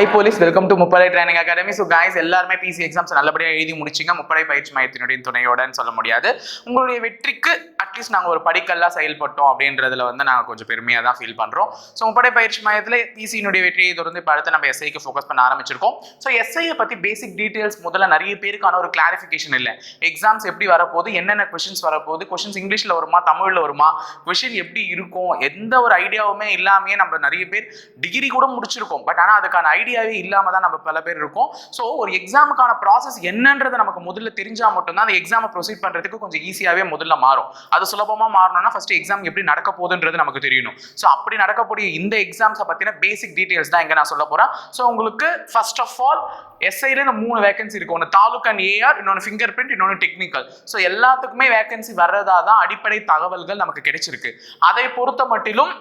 High police welcome to முப்படை training academy so guys எல்லாருமே PC exams நல்லபடியாக எழுதி முடிச்சிங்க. முப்படை பயிற்சி மையத்தினுடைய துணையோடன்னு சொல்ல முடியாது. உங்களுடைய வெற்றிக்கு அட்லீஸ்ட் நாங்கள் ஒரு படிக்கல்லாம் செயல்பட்டோம் அப்படின்றதுல வந்து நாங்கள் கொஞ்சம் பெருமையாக தான் ஃபீல் பண்ணுறோம் ஸோ முப்படை பயிற்சி மையத்தில் பிசியினுடைய வெற்றியை தொடர்ந்து இப்போ அடுத்து நம்ம எஸ்ஐக்கு ஃபோக்கஸ் பண்ண ஆரம்பிச்சிருக்கோம். ஸோ எஸ்ஐயை பற்றி பேசிக் டீட்டெயில்ஸ் முதல்ல நிறைய பேருக்கான ஒரு கிளாரிஃபிகேஷன் இல்லை. எக்ஸாம்ஸ் எப்படி வரப்போகுது? என்னென்ன கொஷின்ஸ் வரப்போகுது? கொஷின்ஸ் இங்கிலீஷில் வருமா? தமிழில் வருமா? கொஷின் எப்படி இருக்கும்? எந்த ஒரு ஐடியாவுமே இல்லாமையே நம்ம நிறைய பேர் டிகிரி கூட முடிச்சிருக்கோம். பட் ஆனால் அதுக்கான ஐடியா ஐடியாவே இல்லாமல் தான் நம்ம பல பேர் இருக்கோம். ஸோ ஒரு எக்ஸாமுக்கான ப்ராசஸ் என்னன்றதை நமக்கு முதல்ல தெரிஞ்சால் மட்டும்தான் அந்த எக்ஸாமை ப்ரொசீட் பண்ணுறதுக்கு கொஞ்சம் ஈஸியாகவே முதல்ல மாறும். அது சுலபமாக மாறணும்னா ஃபர்ஸ்ட் எக்ஸாம் எப்படி நடக்க போகுதுன்றது நமக்கு தெரியணும். ஸோ அப்படி நடக்கக்கூடிய இந்த எக்ஸாம்ஸை பற்றின பேசிக் டீட்டெயில்ஸ் தான் இங்கே நான் சொல்ல போகிறேன் ஸோ உங்களுக்கு ஃபர்ஸ்ட் ஆஃப் ஆல் எஸ்ஐல இந்த மூணு வேகன்சி இருக்கு. ஒன்று தாலுக் அண்ட் ஏஆர் இன்னொன்று ஃபிங்கர் பிரிண்ட் இன்னொன்று டெக்னிக்கல் ஸோ எல்லாத்துக்குமே வேகன்சி வர்றதா தான் அடிப்படை தகவல்கள் நமக்கு கிடைச்சிருக்கு. அதை பொறுத்த மட்டிலும்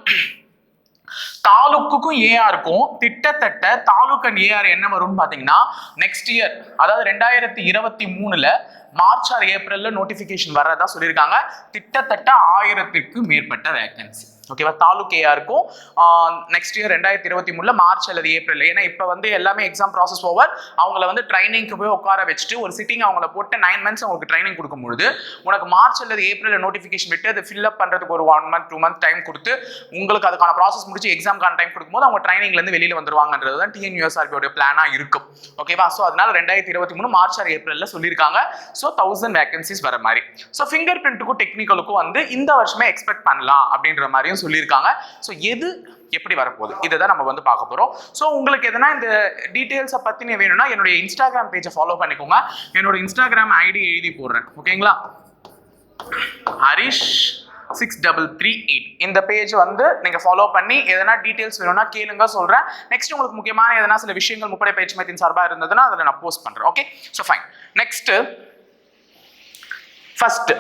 தாலுக்குக்கும் ஏஆருக்கும் திட்டத்தட்ட தாலுக் அண்ட் ஏஆர் என்ன வரும்னு பார்த்தீங்கன்னா நெக்ஸ்ட் இயர் அதாவது ரெண்டாயிரத்தி இருபத்தி மூணுல மார்ச் ஆர் ஏப்ரல்ல நோட்டிஃபிகேஷன் வர்றதா சொல்லியிருக்காங்க. திட்டத்தட்ட ஆயிரத்திற்கு மேற்பட்ட வேகன்சி ஓகேவா தாலுக் இருக்கும். நெக்ஸ்ட் இயர் ரெண்டாயிரத்தி இருபத்தி மூணுல மார்ச் அல்லது ஏப்ரல். ஏன்னா இப்போ வந்து எல்லாமே எக்ஸாம் ப்ராசஸ் ஓவர் அவங்கள வந்து ட்ரைனிங்க்கு போய் உட்கார வச்சுட்டு ஒரு சிட்டிங் அவங்கள போட்டு நைன் மந்த்ஸ் அவங்களுக்கு ட்ரைனிங் கொடுக்கும் பொழுது உனக்கு மார்ச் அல்லது ஏப்ரல் நோட்டிஃபிகேஷன் விட்டு அதை ஃபில் அப் பண்ணுறதுக்கு ஒரு one month two month time கொடுத்து உங்களுக்கு அதுக்கான ப்ராசஸ் முடிச்சு எக்ஸாம்க்கான டைம் கொடுக்கும்போது அவங்க ட்ரைனிங்லேருந்து வெளியில் வந்துருவாங்கன்றது தான் டிஎன்யூஎஸ்ஆர்பியோட பிளானாக இருக்கும். ஓகேவா ஸோ அதனால ரெண்டாயிரத்தி இருபத்தி மூணு மார்ச் ஆர் ஏப்ரலில் சொல்லியிருக்காங்க. ஸோ தௌசண்ட் வேகன்சிஸ் வர மாதிரி. ஸோ ஃபிங்கர் பிரிண்ட்டுக்கும் டெக்னிக்கலுக்கும் வந்து இந்த வருஷமே எக்ஸ்பெக்ட் பண்ணலாம் அப்படின்ற மாதிரியும் சொல்லியிருக்காங்க. ஸோ எது எப்படி வரப்போகுது? இதை தான் நம்ம வந்து பார்க்க போகிறோம் ஸோ உங்களுக்கு எதனா இந்த டீட்டெயில்ஸை பற்றி வேணும்னா என்னுடைய இன்ஸ்டாகிராம் பேஜை ஃபாலோ பண்ணிக்கோங்க. என்னோட இன்ஸ்டாகிராம் ஐடி எழுதி போடுறேன். ஓகேங்களா Harish six double three eight. இந்த பேஜ் வந்து நீங்கள் ஃபாலோ பண்ணி எதனா டீட்டெயில்ஸ் வேணும்னா கேளுங்க சொல்கிறேன் நெக்ஸ்ட் உங்களுக்கு முக்கியமான எதனா சில விஷயங்கள் முப்படை பயிற்சி மையத்தின் சார்பாக இருந்ததுன்னா அதில் நான் போஸ்ட் பண்ணுறேன் okay so fine next first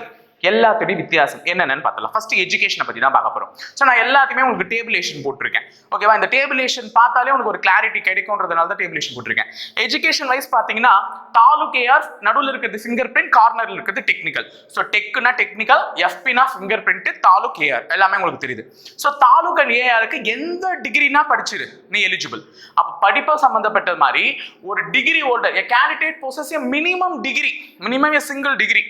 எல்லாத்துடைய வித்தியாசம். என்னென்னு பார்த்தலாம் ஃபர்ஸ்ட் எஜுகேஷனை பற்றி தான் பார்க்க போகிறோம் ஸோ நான் எல்லாத்தையுமே உங்களுக்கு டேபிளேஷன் போட்டிருக்கேன். ஓகேவா இந்த டேபிளேஷன் பார்த்தாலே உங்களுக்கு ஒரு கிளாரிட்டி கிடைக்கும்ன்றதுனால தான் டேபிளேஷன் போட்டிருக்கேன். எஜுகேஷன் வைஸ் பார்த்தீங்கன்னா தாலுகேஆர் நடுவில் இருக்கிறது ஃபிங்கர் பிரிண்ட் கார்னரில் இருக்கிறது டெக்னிக்கல் ஸோ டெக்குனா டெக்னிக்கல் எஃபினா ஃபிங்கர் பிரிண்ட் தாலுக் ஏஆர் எல்லாமே உங்களுக்கு தெரியுது. ஸோ தாலுக் அண்ட் ஏஆருக்கு எந்த டிகிரினா படிச்சிரு. நீ எலிஜிபிள் அப்போ படிப்பு சம்மந்தப்பட்டது மாதிரி ஒரு degree holder a candidate possesses a minimum degree minimum a single degree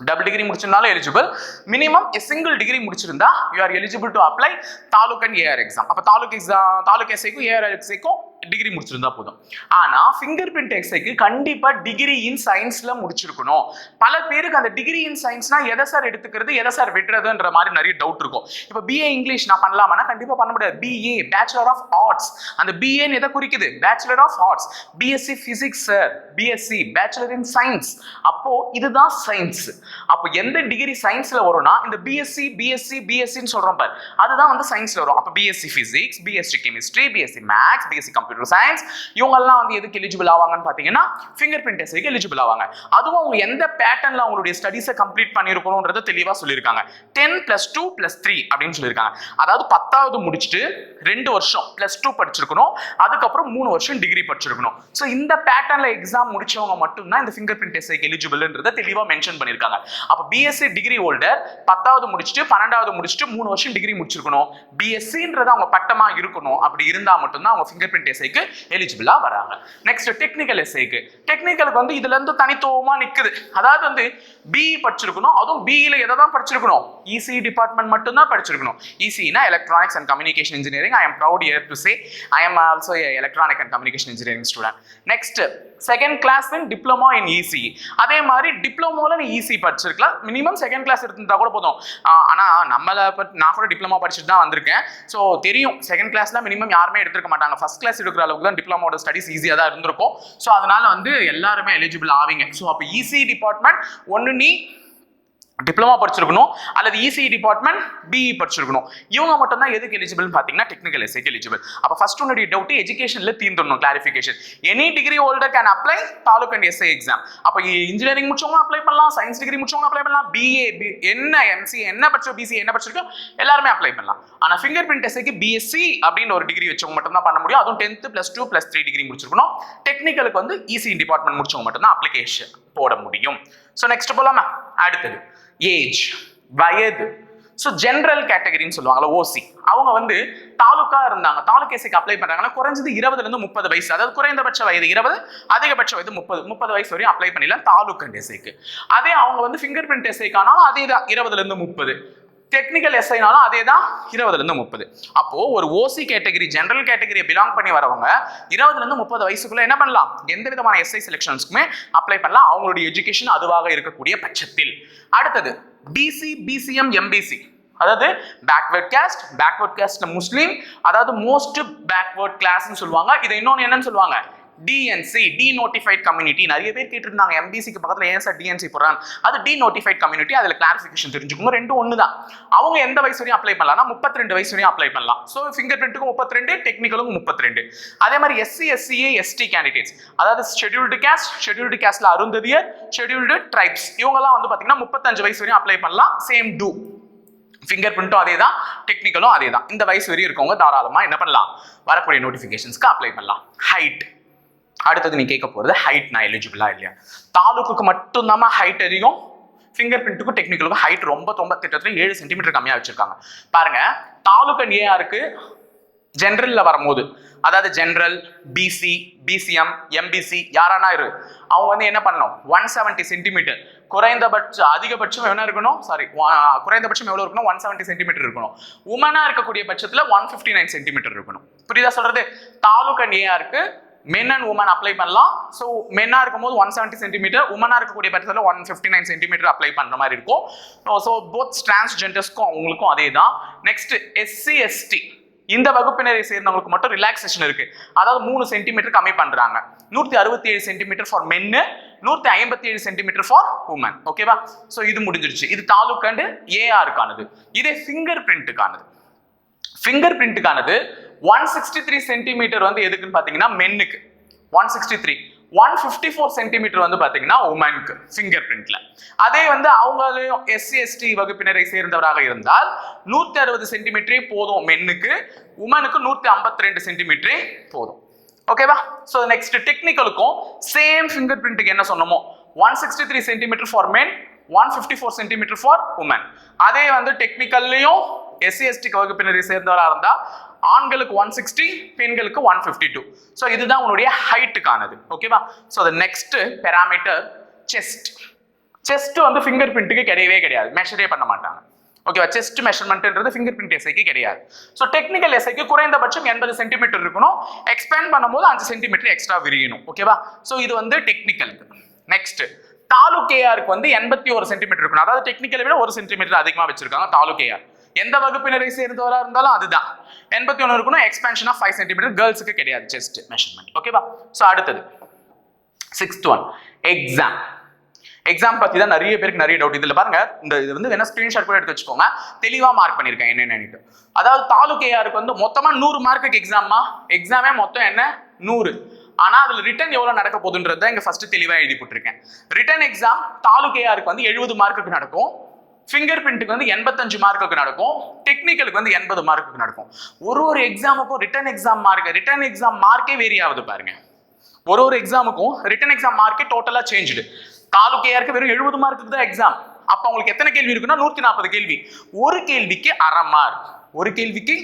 double degree முடிச்சிருந்தாலும் eligible minimum a single degree முடிச்சிருந்தா you are eligible to apply taluk and AR exam அப்போ taluk exam taluk எஸ்ஐக்கும் ஏஆர் எஸ்ஐக்கும் degree முடிச்சிருந்தா போதும். ஆனா finger print எக்ஸைக்கு கண்டிப்பா degree in சயின்ஸ்ல முடிச்சிருக்கணும். பல பேருக்கு அந்த டிகிரி இன் சயின்ஸ்னா எதை சார் எடுத்துக்கிறது எதை சார் விடுறதுன்ற மாதிரி நிறைய டவுட் இருக்கும். இப்போ பிஏ இங்கிலீஷ் நான் பண்ணலாமா கண்டிப்பா பண்ண முடியாது. பிஏ பேச்சுலர் ஆஃப் ஆர்ட்ஸ் அந்த பிஏன்னு எதை குறிக்குது? Bachelor of arts BSc physics sir BSc bachelor in science அப்போ இதுதான் சயின்ஸ் அப்போ எந்த டிகிரி சயின்ஸ்ல வரும்னா இந்த பிஎஸ்சி பிஎஸ்சி பிஎஸ்சின்னு சொல்றோம் பார். அதுதான் வந்து சயின்ஸ்ல வரும். அப்போ BSc physics BSc chemistry BSc maths BSc computer science இவங்கெல்லாம் வந்து எதுக்கு எலிஜிபிள் ஆவாங்கன்னு பார்த்தீங்கன்னா ஃபிங்கர் பிரிண்ட் டெஸ்ட்டுக்கு எலிஜிபிள் ஆவாங்க. அதுவும் அவங்க எந்த பேட்டர்ல அவங்களுடைய ஸ்டடீஸை கம்ப்ளீட் பண்ணியிருக்கணும்ன்றத தெளிவாக சொல்லியிருக்காங்க. Ten plus two plus three அப்படின்னு சொல்லியிருக்காங்க. அதாவது பத்தாவது முடிச்சுட்டு ரெண்டு வருஷம் பிளஸ் டூ படிச்சிருக்கணும். அதுக்கப்புறம் மூணு வருஷம் டிகிரி படிச்சிருக்கணும். ஸோ இந்த பேட்டர்ல எக்ஸாம் முடிச்சவங்க மட்டும்தான் இந்த ஃபிங்கர் பிரிண்ட் டெஸ்ட்டுக்கு எலிஜிபிள்ன்றத தெளிவாக மென்ஷன் பண்ணியிருக்காங்க. அப்போ பிஎஸ்சி டிகிரி ஹோல்டர் பத்தாவது முடிச்சுட்டு பன்னெண்டாவது முடிச்சுட்டு மூணு வருஷம் டிகிரி முடிச்சிருக்கணும். பிஎஸ்சின்றது அவங்க பட்டமா இருக்கணும். அப்படி இருந்தா மட்டும்தான் அவங்க ஃபிங்கர் பிரிண்ட் எஸ்ஐக்கு எலிஜிபிளா வராங்க. நெக்ஸ்ட் டெக்னிக்கல் எஸ்ஐக்கு டெக்னிக்கலுக்கு வந்து இதுல இருந்து தனித்துவமா நிக்குது. அதாவது வந்து பிஇ படிச்சிருக்கணும் அதுவும் பிஇல எதை தான் படிச்சிருக்கணும்? இசி டிபார்ட்மெண்ட் மட்டும்தான் படிச்சிருக்கணும். இசினா electronics and communication engineering I am proud year to say I am also electronic and communication engineering student next second class in diploma in E C அதே மாதிரி டிப்ளமோவில் நீ இசி படிச்சிருக்கலாம். மினிமம் செகண்ட் கிளாஸ் எடுத்துருந்தா கூட போதும். ஆனால் ஆனா நம்மள நான் கூட டிப்ளமோ படிச்சுட்டு தான் வந்திருக்கேன். ஸோ தெரியும் செகண்ட் கிளாஸ்ல மினிமம் யாருமே எடுத்துருக்க மாட்டாங்க. ஃபஸ்ட் கிளாஸ் எடுக்கிற அளவுக்கு தான் டிப்ளமோட ஸ்டடிஸ் ஈஸியாக தான் இருந்திருக்கும். ஸோ அதனால வந்து எல்லாருமே எலிஜிபிள் ஆவீங்க. ஸோ அப்போ இசி டிபார்ட்மெண்ட் ஒன்று நீ டிப்ளமா படிச்சிருக்கணும் அல்லது இசிஇ டிபார்ட்மெண்ட் பிஇ படிச்சிருக்கணும். இவங்க மட்டும் தான் எதுக்கு எலிஜிபிள்னு பார்த்தீங்கன்னா டெக்னிக்கல் எஸ்ஐக்கு எலிஜிபிள் அப்போ ஃபர்ஸ்ட் உன்னுடைய டவுட் எஜுகேஷனில் தீர்ந்துடணும் clarification any degree holder can apply taluk and SI exam அப்போ இன்ஜினியரிங் முடிச்சவங்க அப்ளை பண்ணலாம் சயின்ஸ் டிகிரி முடிச்சவங்க அப்ளை பண்ணலாம் பிஏ என்ன எம்சி என்ன படிச்சோ பிசி என்ன படிச்சிருக்கோ எல்லாருமே அப்ளை பண்ணலாம். ஆனால் ஃபிங்கர் பிரிண்ட் எஸ்ஐக்கு பிஎஸ்சி அப்படின்னு ஒரு டிகிரி வச்சவங்க மட்டும் தான் பண்ண முடியும். அதுவும் tenth plus two plus three degree முடிச்சிருக்கணும். டெக்னிக்கலுக்கு வந்து இசிஇ டிபார்ட்மெண்ட் முடிச்சவங்க மட்டும் தான் அப்ளிகேஷன் போட முடியும். ஸோ நெக்ஸ்ட் போலாமா? அடுத்தது. ஏஜ் வயது. ஸோ ஜென்ரல் கேட்டகரின்னு சொல்லுவாங்கல்ல ஓசி அவங்க வந்து தாலுக்கா இருந்தாங்க. தாலுகேசிக்கு அப்ளை பண்ணுறாங்கன்னா குறைஞ்சது இருபதுலேருந்து முப்பது வயசு. அதாவது குறைந்தபட்ச வயது இருபது அதிகபட்ச வயது முப்பது. முப்பது வயசு வரையும் அப்ளை பண்ணிடலாம் தாலுக்கா டெசைக்கு அதே அவங்க வந்து ஃபிங்கர் பிரிண்ட் டெசைக்கானாலும் அதே தான் இருபதுலேருந்து முப்பது. டெக்னிக்கல் எஸ்ஐனாலும் அதே தான் இருபதுலேருந்து முப்பது. அப்போது ஒரு ஓசி கேட்டகரி ஜென்ரல் கேட்டகரியை பிலாங் பண்ணி வரவங்க இருபதுலேருந்து முப்பது வயசுக்குள்ளே என்ன பண்ணலாம்? எந்த விதமான எஸ்ஐ செலெக்ஷன்ஸ்க்குமே அப்ளை பண்ணலாம். அவங்களுடைய எஜுகேஷன் அதுவாக இருக்கக்கூடிய பட்சத்தில். அடுத்தது பிசி பிசிஎம் எம்பிசி அதாவது பேக்வேர்ட் கேஸ்ட் பேக்வேர்ட் கேஸ்ட்ல முஸ்லீம் அதாவது மோஸ்ட் பேக்வேர்ட் கிளாஸ்னு சொல்லுவாங்க. இதை இன்னொன்று என்னன்னு சொல்லுவாங்க? டிஎன்சி டி நோட்டிஃபைட் கம்யூனிட்டி நிறைய பேர் கேட்டிருந்தாங்க எம்பிசிக்கு பக்கத்தில் ஏன் சார் டிஎன்சி போடுறாங்க அது டி நோட்டிஃபைட் கம்யூனிட்டி அதில் கிளாரிஃபிகேஷன் தெரிஞ்சுக்கணும் ரெண்டும் ஒன்று தான் அவங்க எந்த வயசு வரையும் அப்ளை பண்ணலாம்னா முப்பத்தி ரெண்டு வயசு வரையும் அப்ளை பண்ணலாம். ஸோ ஃபிங்கர் பிரிண்ட்டுக்கும் முப்பத்தி ரெண்டு டெக்னிக்கலுக்கும் முப்பத்தி ரெண்டு அதே மாதிரி S C S C A S T candidates அதாவது ஷெட்யூல்டு கேஸ்ட் ஷெடியூல்டு கேஸ்ட்ல அருந்ததியர் ஷெட்யூல்டு ட்ரைப்ஸ் இவங்கெல்லாம் வந்து பார்த்தீங்கன்னா முப்பத்தஞ்சு வயசு வரையும் அப்ளை பண்ணலாம். சேம் டூ ஃபிங்கர் பிரிண்ட்டும் அதே தான் டெக்னிக்கலும் அதே தான் இந்த வயசு வரையும் இருக்கவங்க தாராளமாக என்ன பண்ணலாம்? வரக்கூடிய நோட்டிஃபிகேஷன்ஸ்க்கு அப்ளை பண்ணலாம். ஹைட் அடுத்தது நீ கேட்க போகிறது ஹைட் நான் எலிஜிபிளா இல்லையா? தாலுக்குக்கு மட்டும்தான் ஹைட் அதிகம். ஃபிங்கர் பிரிண்ட்டுக்கும் டெக்னிக்கலுக்கும் ஹைட் ரொம்ப ரொம்ப திட்டத்தில் ஏழு சென்டிமீட்டர் கம்மியாக வச்சிருக்காங்க. பாருங்க தாலுக் அண்ட் ஏஆருக்கு வரும்போது அதாவது general B C B C M M B C யாரானா இரு. அவங்க வந்து என்ன பண்ணணும்? ஒன் செவன்ட்டி சென்டிமீட்டர் குறைந்தபட்சம் அதிகபட்சம் எவ்வளோ இருக்கணும்? சாரி குறைந்தபட்சம் எவ்வளோ இருக்கணும்? ஒன் செவன்ட்டி சென்டிமீட்டர் இருக்கணும். உமனாக இருக்கக்கூடிய பட்சத்தில் ஒன் ஃபிஃப்டி நைன் சென்டிமீட்டர் இருக்கணும். புரியுதா சொல்கிறது தாலுக்கன் ஏஆருக்கு மென் அண்ட் உமன் அப்ளை பண்ணலாம். ஸோ மென்னா இருக்கும்போது ஒன் செவன்ட்டி சென்டிமீட்டர் உமனாக இருக்கக்கூடிய பட்சத்தில் one fifty nine centimetre apply பண்ணுற மாதிரி இருக்கும். ஸோ போத் டிரான்ஸ்ஜெண்டர்ஸ்க்கும் அவங்களுக்கும் அதே தான் நெக்ஸ்ட் எஸ்சி எஸ்டி இந்த வகுப்பினரை சேர்ந்தவங்களுக்கு மட்டும் ரிலாக்ஸேஷன் இருக்கு. அதாவது மூணு சென்டிமீட்டர் கம்மி பண்றாங்க. நூத்தி அறுபத்தி ஏழு சென்டிமீட்டர் ஃபார் மென்னு நூத்தி ஐம்பத்தி ஏழு சென்டிமீட்டர் ஃபார் உமன் ஓகேவா ஸோ இது முடிஞ்சிருச்சு. இது தாலுக்காண்டு ஏஆருக்கானது இதே ஃபிங்கர் பிரிண்ட்டுக்கானது ஃபிங்கர் பிரிண்ட்டுக்கானது ஒன் சிக்ஸ்டி த்ரீ சென்டிமீட்டர் வந்து எதுக்குன்னு பார்த்தீங்கன்னா மென்னுக்கு one sixty three one fifty four centimetre வந்து பார்த்தீங்கன்னா உமனுக்கு ஃபிங்கர் பிரிண்ட்ல அதே வந்து அவங்களையும் எஸ்சி எஸ்டி வகுப்பினரை சேர்ந்தவராக இருந்தால் நூற்றி அறுபது சென்டிமீட்டரே போதும் மென்னுக்கு உமனுக்கு நூற்றி ஐம்பத்தி ரெண்டு சென்டிமீட்டரே போதும் ஓகேவா ஸோ நெக்ஸ்ட் டெக்னிக்கலுக்கும் சேம் ஃபிங்கர் பிரிண்ட்டுக்கு என்ன சொன்னோமோ? One sixty three centimetre for men one fifty four centimetre for women அதே வந்து டெக்னிக்கல்லையும் எஸ்சி எஸ்டி வகுப்பினரை சேர்ந்தவராக இருந்தால் ஆண்களுக்கு ஒன் சிக்ஸ்டி பெண்களுக்கு ஒன் ஃபிஃப்டி டூ ஸோ இதுதான் உன்னுடைய ஹைட்டுக்கானது ஓகேவா so the next parameter chest chest வந்து ஃபிங்கர் பிரிண்ட்டுக்கு கிடையவே கிடையாது. மெஷரே பண்ண மாட்டாங்க. ஓகேவா செஸ்ட் மெஷர்மெண்ட்ன்றது ஃபிங்கர் பிரிண்ட் எஸ்ஐக்கு கிடையாது. ஸோ டெக்னிக்கல் எஸ்ஐக்கு குறைந்தபட்சம் எண்பது சென்டிமீட்டர் இருக்கணும். எக்ஸ்பேண்ட் பண்ணும்போது அஞ்சு சென்டிமீட்டர் எக்ஸ்ட்ரா விரியணும். ஓகேவா ஸோ இது வந்து டெக்னிக்கல் நெக்ஸ்ட் தாலுகேஆருக்கு வந்து எண்பத்தி ஒரு சென்டிமீட்டர் இருக்கணும். அதாவது டெக்னிக்கலை விட ஒரு சென்டிமீட்டர் அதிகமாக வச்சிருக்காங்க தாலுகேஆர் எந்த வகுப்பினரை சேர்ந்தவராக இருந்தாலும் அதுதான். எண்பத்தி ஒன்று இருக்கணும் எக்ஸ்பென்ஷன் ஆஃப் ஃபைவ் சென்டிமீட்டர் கேர்ள்ஸுக்கு கிடையாது செஸ்ட் மெஷர்மெண்ட் ஓகேவா ஸோ அடுத்தது. சிக்ஸ்த் ஒன் எக்ஸாம் எக்ஸாம் பத்தி தான் நிறைய பேருக்கு நிறைய டவுட் இதுல பாருங்க இந்த இது வந்து வேணா ஸ்கிரீன்ஷாட் கூட எடுத்து வச்சுக்கோங்க. தெளிவா மார்க் பண்ணிருக்கேன் என்னென்னு அதாவது தாலுக்கையாருக்கு வந்து மொத்தமா நூறு மார்க்குக்கு எக்ஸாமா எக்ஸாமே மொத்தம் என்ன? நூறு. ஆனா அதுல ரிட்டன் எவ்வளவு நடக்க போகுதுன்றது தான் இங்க ஃபர்ஸ்ட் தெளிவா எழுதி போட்டிருக்கேன். ரிட்டன் எக்ஸாம் தாலுக்கையாருக்கு வந்து எழுபது மார்க்குக்கு நடக்கும். ஃபிங்கர் பிரிண்ட்டுக்கு வந்து எண்பத்தஞ்சு மார்க்குக்கு நடக்கும். டெக்னிக்கலுக்கு வந்து எண்பது மார்க்குக்கு நடக்கும். ஒரு ஒரு எக்ஸாமுக்கும் written exam mark written exam மார்க்கே வேரி ஆகுது பாருங்க. ஒரு ஒரு எக்ஸாமுக்கும் ரிட்டன் எக்ஸாம் மார்க்கே டோட்டலா சேஞ்சுடு தாலுக்கையாருக்கு வெறும் எழுபது மார்க்குக்கு தான் எக்ஸாம் அப்ப அவங்களுக்கு எத்தனை கேள்வி இருக்குன்னா நூத்தி நாற்பது கேள்வி. ஒரு கேள்விக்கு அரை மார்க் ஒரு கேள்விக்கு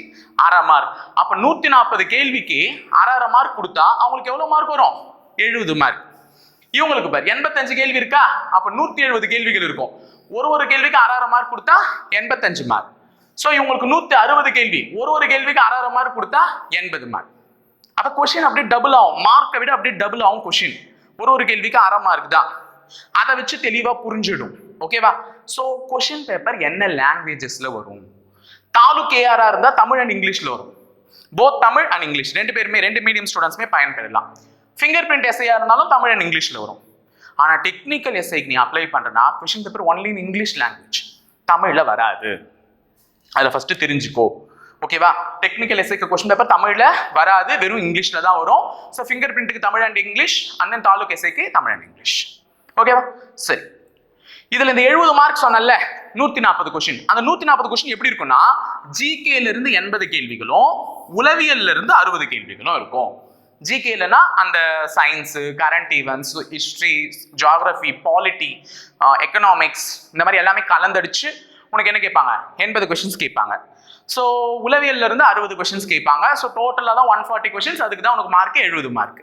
அரை மார்க் அப்ப நூத்தி நாற்பது கேள்விக்கு அரை அரை மார்க் கொடுத்தா அவங்களுக்கு எவ்வளவு மார்க் வரும்? எழுபது மார்க் இவங்களுக்கு பாரு எண்பத்தஞ்சு கேள்வி இருக்கா? அப்ப நூத்தி எழுபது கேள்விகள் இருக்கும். ஒரு ஒரு கேள்விக்கு அரை மார்க் கொடுத்தா எண்பத்தஞ்சு மார்க் ஸோ இவங்களுக்கு நூற்றி அறுபது கேள்வி. ஒரு ஒரு கேள்விக்கு அரை மார்க் கொடுத்தா எண்பது மார்க் அப்போ கொஷின் அப்படியே டபுள் ஆகும். மார்க்கை விட அப்படியே டபுள் ஆகும் கொஷின் ஒரு ஒரு கேள்விக்கு அரை மார்க் தான். அதை வச்சு தெளிவாக புரிஞ்சிடும். ஓகேவா ஸோ கொஷின் பேப்பர் என்ன லாங்குவேஜஸில் வரும்? தாலுக் ஏஆராக இருந்தால் தமிழ் அண்ட் இங்கிலீஷில் வரும். போத் தமிழ் அண்ட் இங்கிலீஷ் ரெண்டு பேருமே ரெண்டு மீடியம் ஸ்டூடெண்ட்ஸுமே பயன்பெறலாம். ஃபிங்கர் பிரிண்ட் எஸ்ஐயாக இருந்தாலும் தமிழ் அண்ட் இங்கிலீஷில் வரும். ஆனால் டெக்னிக்கல் எஸ்ஐக்கு நீ apply பண்ணுறனா question paper only in English language தமிழில் வராது. அதில் ஃபஸ்ட்டு தெரிஞ்சுக்கோ. ஓகேவா டெக்னிக்கல் எஸ்ஐக்கு கொஸ்டின் பேப்பர் தமிழில் வராது. வெறும் இங்கிலீஷில் தான் வரும். ஸோ ஃபிங்கர் பிரிண்ட்டுக்கு தமிழ் அண்ட் இங்கிலீஷ் அண்ணன் தாலுக் எஸ்ஐக்கு தமிழ் அண்ட் இங்கிலீஷ் ஓகேவா சரி. இதில் இந்த எழுபது மார்க் சொன்னல நூற்றி நாற்பது கொஸ்டின் அந்த நூற்றி நாற்பது கொஸ்டின் எப்படி இருக்கும்னா ஜிகேலேருந்து எண்பது கேள்விகளும் உளவியல்ல இருந்து அறுபது கேள்விகளும் இருக்கும். ஜிகேலனா அந்த science current events history geography polity economics இந்த மாதிரி எல்லாமே கலந்தடிச்சு உனக்கு என்ன கேட்பாங்க? எண்பது கொஸ்டின்ஸ் கேட்பாங்க. ஸோ உளவியல்ல இருந்து அறுபது கொஷின்ஸ் கேட்பாங்க. ஸோ டோட்டலாக தான் ஒன் ஃபார்ட்டி கொஷின்ஸ் அதுக்கு தான் உனக்கு மார்க் எழுபது மார்க்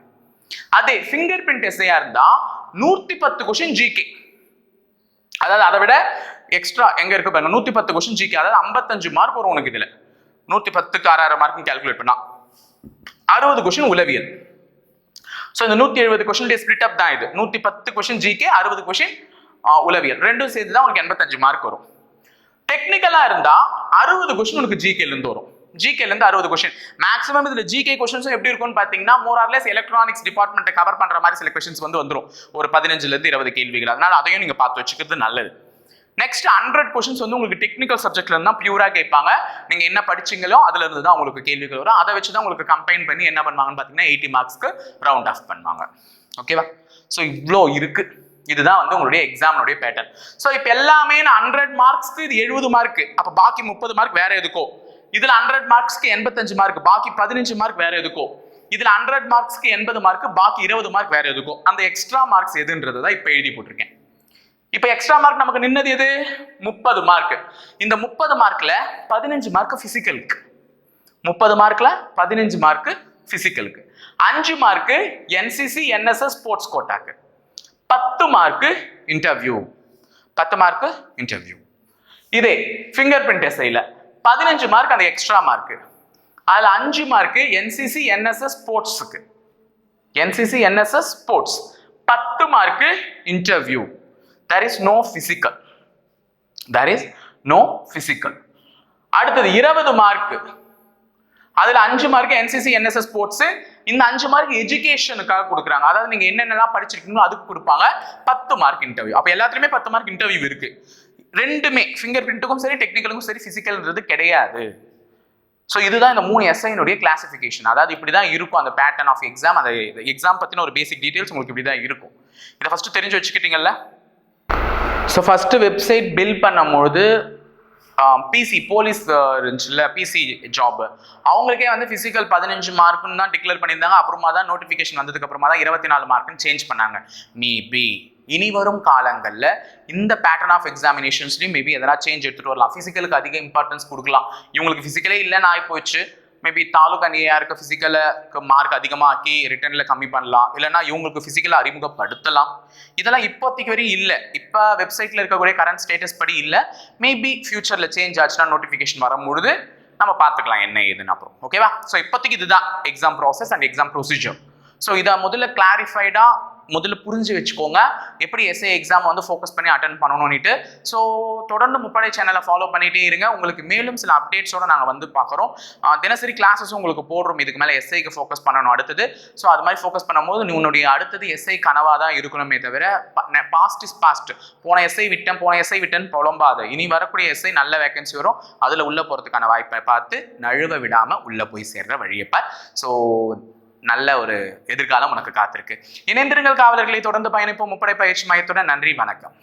அதே ஃபிங்கர் பிரிண்ட் எஸ்ஐயா இருந்தா நூற்றி பத்து கொஷின் ஜிகே அதாவது அதை விட எக்ஸ்ட்ரா எங்க இருக்கு பாருங்க நூற்றி பத்து கொஷின் ஜிகே அதாவது ஐம்பத்தஞ்சு மார்க் வரும் உனக்கு இதில். நூற்றி பத்துக்கு ஆறாயிரம் மார்க்கும் கேல்குலேட் பண்ணா. அறுபது கொஸ்டின் உளவியல். ஸோ இந்த நூற்றி எழுபது கொஸ்டின் ஸ்பிளிட் அப் தான் இது. நூற்றி பத்து கொஸ்டின் ஜிகே அறுபது கொஸ்டின் உளவியல். ரெண்டும் சேர்த்து தான் உனக்கு எண்பத்தஞ்சு மார்க் வரும். டெக்னிக்கலாக இருந்தால் அறுபது கொஸ்டின் உனக்கு ஜிகேலேருந்து வரும். ஜிகேலேருந்து அறுபது கொஸ்டின் மேக்ஸிமம் இதில் ஜிகே கொஸ்டின்ஸும் எப்படி இருக்கும்னு பார்த்தீங்கன்னா மோர் ஆர்லெஸ் எலக்ட்ரானிக்ஸ் டிபார்ட்மெண்ட்டை கவர் பண்ணுற மாதிரி சில கொஸ்டின்ஸ் வந்து வந்துடும் ஒரு பதினஞ்சுலேருந்து இருபது கேள்விகள். அதனால் அதையும் நீங்கள் பார்த்து வச்சுக்கிறது நல்லது. நெக்ஸ்ட் ஹண்ட்ரட் கொஸ்டின்ஸ் வந்து உங்களுக்கு டெக்னிக்கல் சப்ஜெக்ட்ல இருந்தா பியூரா கேட்பாங்க. நீங்க என்ன படிச்சீங்களோ அதுல இருந்து தான் உங்களுக்கு கேள்விகள் வரும். அதை வச்சு தான் உங்களுக்கு கம்பைன் பண்ணி என்ன பண்ணுவாங்கன்னு பாத்தீங்கன்னா எயிட்டி மார்க்ஸ்க்கு ரவுண்ட் ஆஃப் பண்ணுவாங்க. ஓகேவா ஸோ இவ்வளோ இருக்கு. இதுதான் வந்து உங்களுடைய எக்ஸாமினுடைய பேட்டர்ன் ஸோ இப்போ எல்லாமே நான் ஹண்ட்ரட் மார்க்ஸ்க்கு இது எழுபது மார்க் அப்போ பாக்கி முப்பது மார்க் வேற எதுக்கோ? இதுல ஹண்ட்ரட் மார்க்ஸ்க்கு எண்பத்தஞ்சு மார்க் பாக்கி பதினஞ்சு மார்க் வேற எதுக்கோ? இதுல ஹண்ட்ரட் மார்க்ஸ்க்கு எண்பது மார்க் பாக்கி இருபது மார்க் வேற எதுக்கோ? அந்த எக்ஸ்ட்ரா மார்க்ஸ் எதுன்றது தான் இப்போ எழுதி போட்டிருக்கேன். இப்போ எக்ஸ்ட்ரா மார்க் நமக்கு நின்னது எது? முப்பது மார்க் இந்த முப்பது மார்க்ல பதினஞ்சு மார்க் பிசிக்கலுக்கு முப்பது மார்க்ல பதினஞ்சு மார்க் பிசிக்கலுக்கு அஞ்சு mark N C C NSS sports கோட்டாக்கு பத்து மார்க் இன்டர்வியூ பத்து மார்க் இன்டர்வியூ இதே ஃபிங்கர் பிரிண்ட் எஸ்ஐல பதினஞ்சு மார்க் அந்த எக்ஸ்ட்ரா மார்க் அதுல அஞ்சு மார்க் என்சிசி என்எஸ்எஸ் ஸ்போர்ட்ஸுக்கு என்சிசி என்எஸ்எஸ் ஸ்போர்ட்ஸ் பத்து mark interview there is no physical there is no physical அடுத்தது இருபது மார்க் அதுல அஞ்சு மார்க் என்சிசி என்எஸ்எஸ் ஸ்போர்ட்ஸ் இந்த அஞ்சு மார்க் எஜுகேஷனுக்காக கொடுக்குறாங்க. அதாவது நீங்க என்னென்னலாம் படிச்சிருக்கீங்களோ அதுக்கு கொடுப்பாங்க. பத்து மார்க் இன்டர்வியூ அப்ப எல்லாத்துலயுமே பத்து மார்க் இன்டர்வியூ இருக்கு. ரெண்டுமே ஃபிங்கர் பிரிண்ட்டுக்கும் சரி டெக்னிக்கலுக்கும் சரி பிசிக்கல்ன்றது கிடையாது. ஸோ இதுதான் இந்த மூணு எஸ்ஐனுடைய கிளாசிஃபிகேஷன் அதாவது இப்படி தான் இருக்கும் அந்த பேட்டர்ன் ஆஃப் எக்ஸாம் அந்த எக்ஸாம் பற்றின ஒரு பேசிக் டீட்டெயில்ஸ் உங்களுக்கு இப்படி தான் இருக்கும். இதை ஃபஸ்ட்டு தெரிஞ்சு வச்சுக்கிட்டீங்கல்ல? ஸோ ஃபஸ்ட்டு வெப்சைட் பில் பண்ணும்பொழுது பிசி போலீஸ் இருந்துச்சுல்ல பிசி ஜாப் அவங்களுக்கே வந்து ஃபிசிக்கல் பதினஞ்சு மார்க்குன்னு தான் டிக்ளேர் பண்ணியிருந்தாங்க. அப்புறமா தான் நோட்டிஃபிகேஷன் வந்ததுக்கு அப்புறமா தான் இருபத்தி நாலு மார்க்குன்னு சேஞ்ச் பண்ணாங்க மேபி இனி வரும் காலங்களில் இந்த பேட்டர்ன் ஆஃப் எக்ஸாமினேஷன்ஸ்லையும் மேபி எதனா சேஞ்ச் எடுத்துகிட்டு வரலாம். ஃபிசிக்கலுக்கு அதிக இம்பார்ட்டன்ஸ் கொடுக்கலாம். இவங்களுக்கு ஃபிசிக்கலே இல்லைன்னு ஆகி போச்சு. மேபி தாலுகா நேயாருக்கு ஃபிசிக்கலுக்கு மார்க் அதிகமாக்கி ரிட்டர்னில் கம்மி பண்ணலாம். இல்லைன்னா இவங்களுக்கு ஃபிசிக்கலை அறிமுகப்படுத்தலாம். இதெல்லாம் இப்போதைக்கு வரையும் இல்லை. இப்போ வெப்சைட்டில் இருக்கக்கூடிய கரண்ட் ஸ்டேட்டஸ் படி இல்லை. மேபி ஃபியூச்சரில் சேஞ்ச் ஆச்சுன்னா நோட்டிஃபிகேஷன் வரும்பொழுது நம்ம பார்த்துக்கலாம் என்ன ஏதுன்னு அப்புறம். ஓகேவா ஸோ இப்போதைக்கு இதுதான். Exam process and exam procedure so இதை முதல்ல கிளாரிஃபைடாக முதல்ல புரிஞ்சு வச்சுக்கோங்க. எப்படி எஸ்ஏ எக்ஸாம் வந்து ஃபோக்கஸ் பண்ணி அட்டன் பண்ணணும்னுட்டு. ஸோ தொடர்ந்து முப்படை சேனலை ஃபாலோ பண்ணிகிட்டே இருங்க. உங்களுக்கு மேலும் சில அப்டேட்ஸோட நாங்கள் வந்து பார்க்குறோம். தினசரி கிளாஸஸும் உங்களுக்கு போடுறோம். இதுக்கு மேலே எஸ்ஐக்கு ஃபோக்கஸ் பண்ணணும் அடுத்தது. ஸோ அது மாதிரி ஃபோக்கஸ் பண்ணும்போது நீ உன்னுடைய அடுத்தது எஸ்ஐ கனவாக தான் இருக்கணுமே தவிர பாஸ்ட் இஸ் பாஸ்ட் போன எஸ்ஐ விட்டேன் போன எஸ்ஐ விட்டன் புலம்பாது. இனி வரக்கூடிய எஸ்ஐ நல்ல வேகன்சி வரும். அதில் உள்ளே போகிறதுக்கான வாய்ப்பை பார்த்து நழுவ விடாமல் உள்ளே போய் சேர்ற வழியப்ப ஸோ நல்ல ஒரு எதிர்காலம் உனக்கு காத்திருக்கு. இணைந்திருங்கள் காவலர்களை தொடர்ந்து பயணிப்போம். முப்படை பயிற்சி மையத்துடன் நன்றி வணக்கம்.